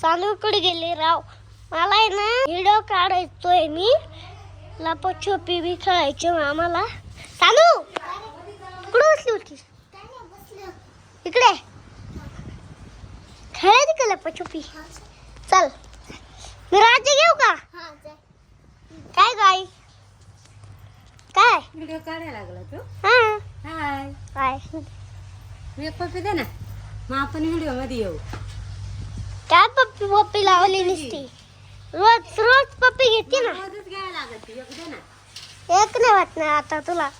सानूकडे गेले राव. मला आहे ना व्हिडिओ काढायचोय मी. लपाछोपी बी खेळायची आम्हाला. सानू कुठं बसली होती? इकडे. खेळायची का लपाछोपी? चल. मी राज्य घेऊ का? काय गाय काय? व्हिडिओ काढायला लागला तू. हा. हाय काय? मी पप्पी दे ना. मग आपण व्हिडिओमध्ये येऊ. पप्पी पप्पी लावली नसती. रोज रोज पप्पी घेते ना. रोजच घ्यायला लागत ती, एक दे ना. एक नाही वाट नाही आता तुला.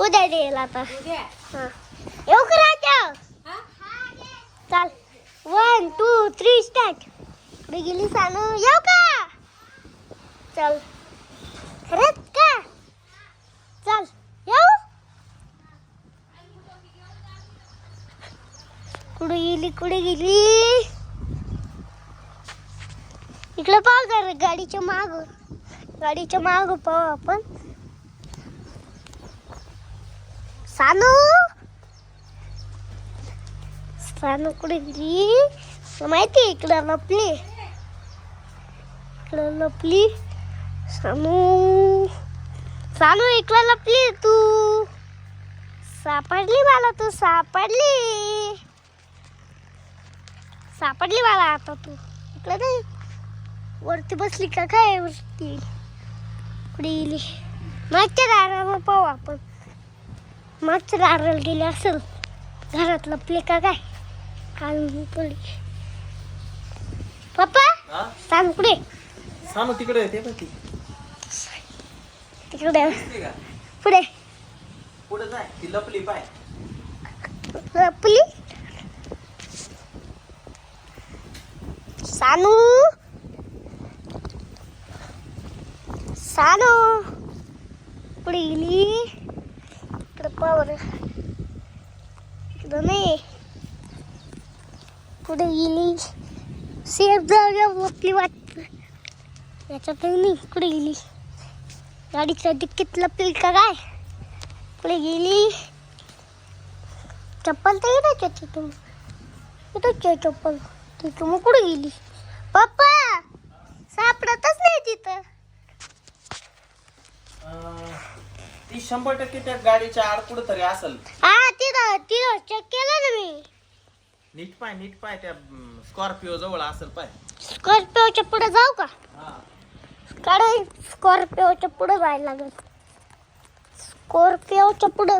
उद्या देईल आता. उद्या? हा. येऊ का राजा? हा? चाल. वन टू थ्री स्टार्ट पुढे गेली सानू येऊ का? चल. खरंच का? चल. येऊ? कुठे गेली कुठे गेली? इकडे पाहू जरा गाडीच्या माग. गाडीच्या माग पाहू आपण. सानू? सानू कुठे गेली? माहिती आहे इकडं लपली. इकडं लपली. सानू? सानू इकडं लपली तू. सापडली मला तू सापडली. सापडली मला आता तू. इकडं नाही वरती बसली का? काय वरती? कुठे गेली? मागच्या दाराला पाहू आपण. मागच्या दाराला गेली असेल. घरात लपले का काय? काल पडली पप्पा? सांग कुठे? सांग तिकडे तिकडे. पुढे. पुढे जाय. ती लपली पाय. लपली? सानू? सानू पुढे गेली इकडे पावर इकडं नाही कुठे गेली सेफ जागा लपली वाट याच्यात नाही कुठे गेली गाडीच्या डिक्कीत लपली का काय पुढे गेली चप्पल तर इथंच आहे तिथून इथंच चप्पल तिथून मग कुठे गेली पप्पा सापडतच नाही तिथं ती शंभर टक्के त्या गाडीच्या आड कुठं तरी असेल. हा तिथं तिथं चेक केलं ना मी. नीट पाय नीट पाय त्या स्कॉर्पिओ जवळ असेल पाय. स्कॉर्पिओच्या पुढे जाऊ का? हा. कारण स्कॉर्पिओच्या पुढे जायला लागेल. स्कॉर्पिओच्या पुढं.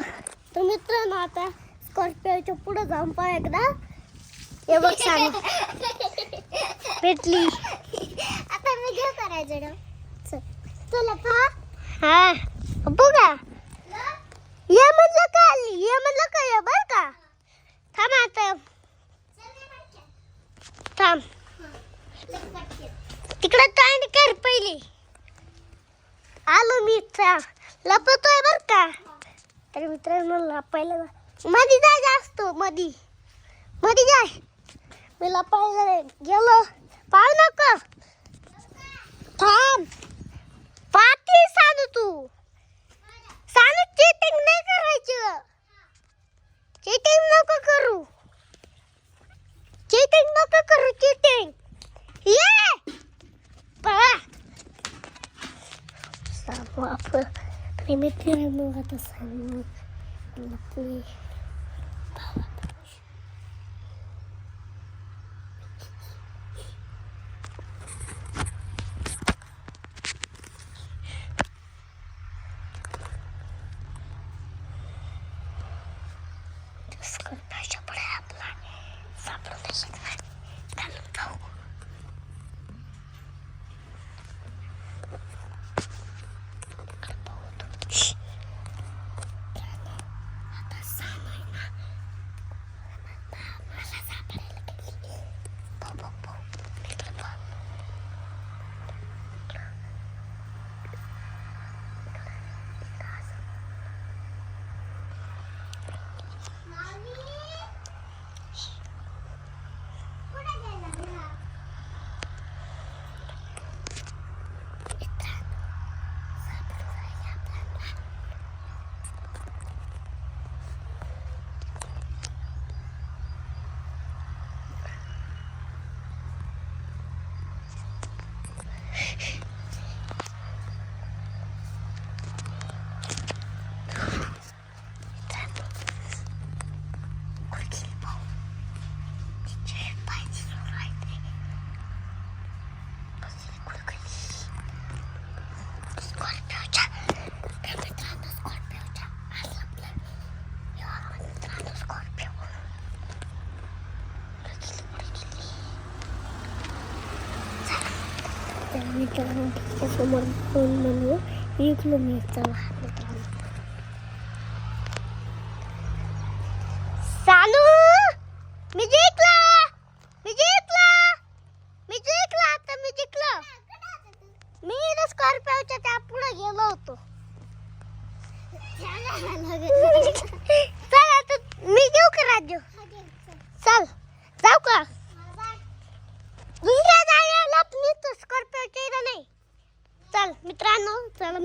तर मित्रांनो आता स्कॉर्पिओच्या पुढे जाऊन पाह एकदा. हे बघ सांग भेटली. आता मी घेऊ करायचं तुला पहा. हा. बघा. ये म्हणलं का ये म्हणलं का ये बर का? थांब आता. थांब. तिकडे तांड कर पहिली. आलो मी इथं. लपतोय बर का? तर मित्रांनो लपायला जा- मधी जाय जास्त मधी. मधी जाय मी लपायला गेलो. पाहू नका थांब पाठी सांगू तू सांगू चीटिंग नाही करायचं चीटिंग नको करू चीटिंग नको करू चीटिंग ये पळा सांगू आपण आणि मित्रांनो आता सांगू लपले स्कॉर्पिओच्या Там не там, по-моему, он на него, и к нам не стало.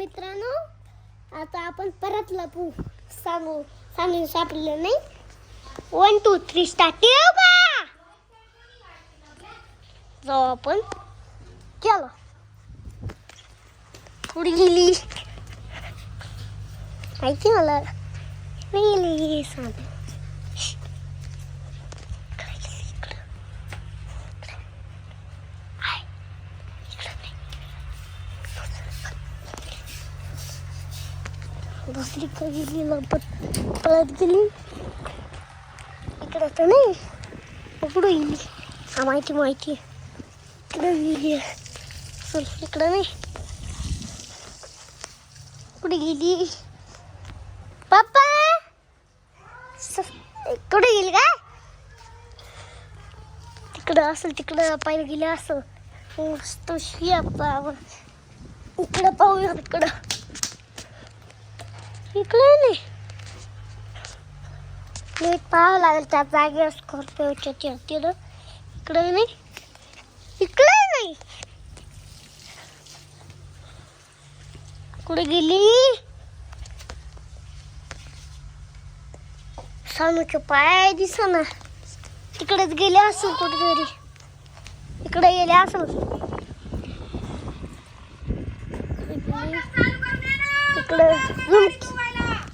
मित्रांनो आता आपण परत लपू. सांगू सांगून सापडलं नाही. वन टू थ्री स्टार्ट का? जाऊ आपण. चलो. कुठे गेली. माहिती मला? गेली सांग. दुसरी गेली लपत पळत गेली. इकडं तर नाही कुठं गेली हा माहिती माहिती. इकडं गेली चल इकडं नाही. कुठे गेली? पप्पा! स- कुठे गेली का? तिकडं असेल तिकडं पाहिलं गेलं असं मस्त शिया पाव इकडं पाहूया इकडं इकडे नाही नीट पाहावं लागेल त्या जागेवर स्कॉर्पिओच्या तिथं इकडे नाही इकडे नाही कुठे गेली सानूचे पाय दिसना तिकडेच गेले असं कुठेतरी इकडे गेले असं तिकडे झुम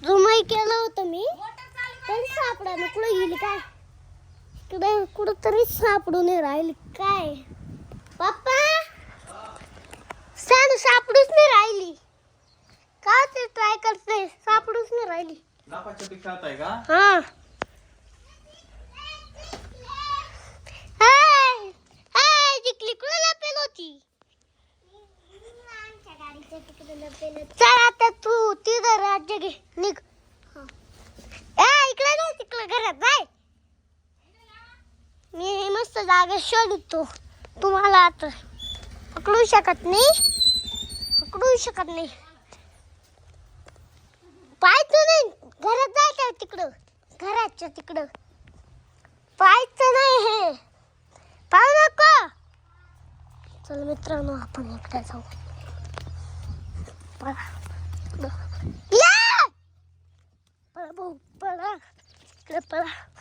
झुमही केलं होतं मी. तरी सापडा ना कुठे गेली काय? इकडे कुठं तरी सापडून नाही राहिली काय? पप्पा? सानू सापडूच नाही राहिली. का ते ट्राय करते? सापडूच नाही राहिली. हा. जिंकली. कुठे लपेल होती? चल आता तू तिथं राज्य घे. निघ. ए इकडे नाही तिकडे घरात. जाय मी मस्त जागा शोधतो. तुम्हाला आता पकडू शकत नाही. पकडू शकत नाही. पाहायचं नाही. घरात जायचं तिकडं. घराच्या तिकडं. पाहायचं नाही हे. पाहू नको. चल मित्रांनो आपण इकडे जाऊ. Para. Ya! Para. Para. Para. Para. Para. Para. pala.